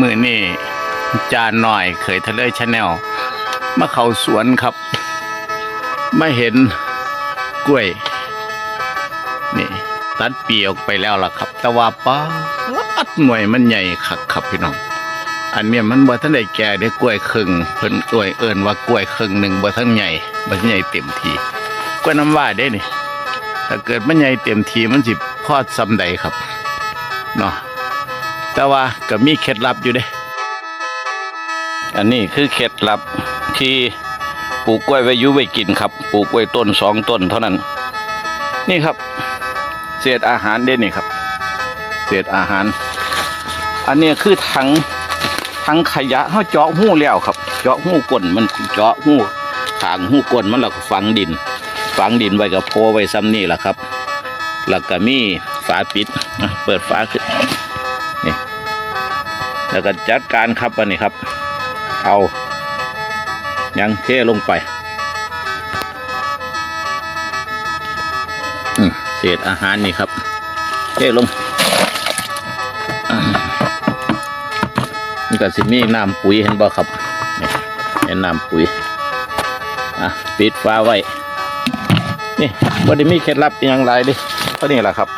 มือนี่จานหน่อยเคยทะเลชาแนลมาเขาสวนครับมาเห็นกล้วย นี่ ตัดปีออกไปแล้วล่ะครับ แต่ว่าป้าดหน่วยมันใหญ่คักครับพี่น้อง อันเนี้ยมันบ่ทันได้แก่ได้กล้วยครึ่งเพิ่นกล้วยเอิ้นว่ากล้วยครึ่งหนึ่งบ่ทันใหญ่บ่ทันใหญ่เต็มทีกล้วยน้ำว้าได้นี่ถ้าเกิดมันใหญ่เต็มทีมันสิพอดซำใดครับเนาะ แต่ว่าก็มีเคล็ดลับอยู่เด้ อันนี้คือเคล็ดลับที่ปลูกกล้วยไว้ยุไว้กินครับ ปลูกไว้ต้นสองต้นเท่านั้น นี่ครับ เศษอาหารเด่นนี่ครับ เศษอาหาร อันนี้คือถังถังขยะเขาเจาะหู้แล้วครับ เจาะหู้ก้นมันเจาะหู้ถางหู้ก้นมันแล้วก็ฝังดิน ฝังดินไว้กับโพไว้ซ้ำนี่แหละครับ แล้วก็มีฝาปิดเปิดฝาขึ้น แล้วก็จัดการครับอันนี้ครับ เอายังเทลงไปเศษอาหารนี่ครับ เทลงนี่ก็สิมีน้ำปุ๋ยเห็นบ่ครับเห็นน้ำปุ๋ยอะปิดฟ้าไว้นี่บ่ได้มีเคล็ดลับอย่างไรดิเท่านี้แหละครับ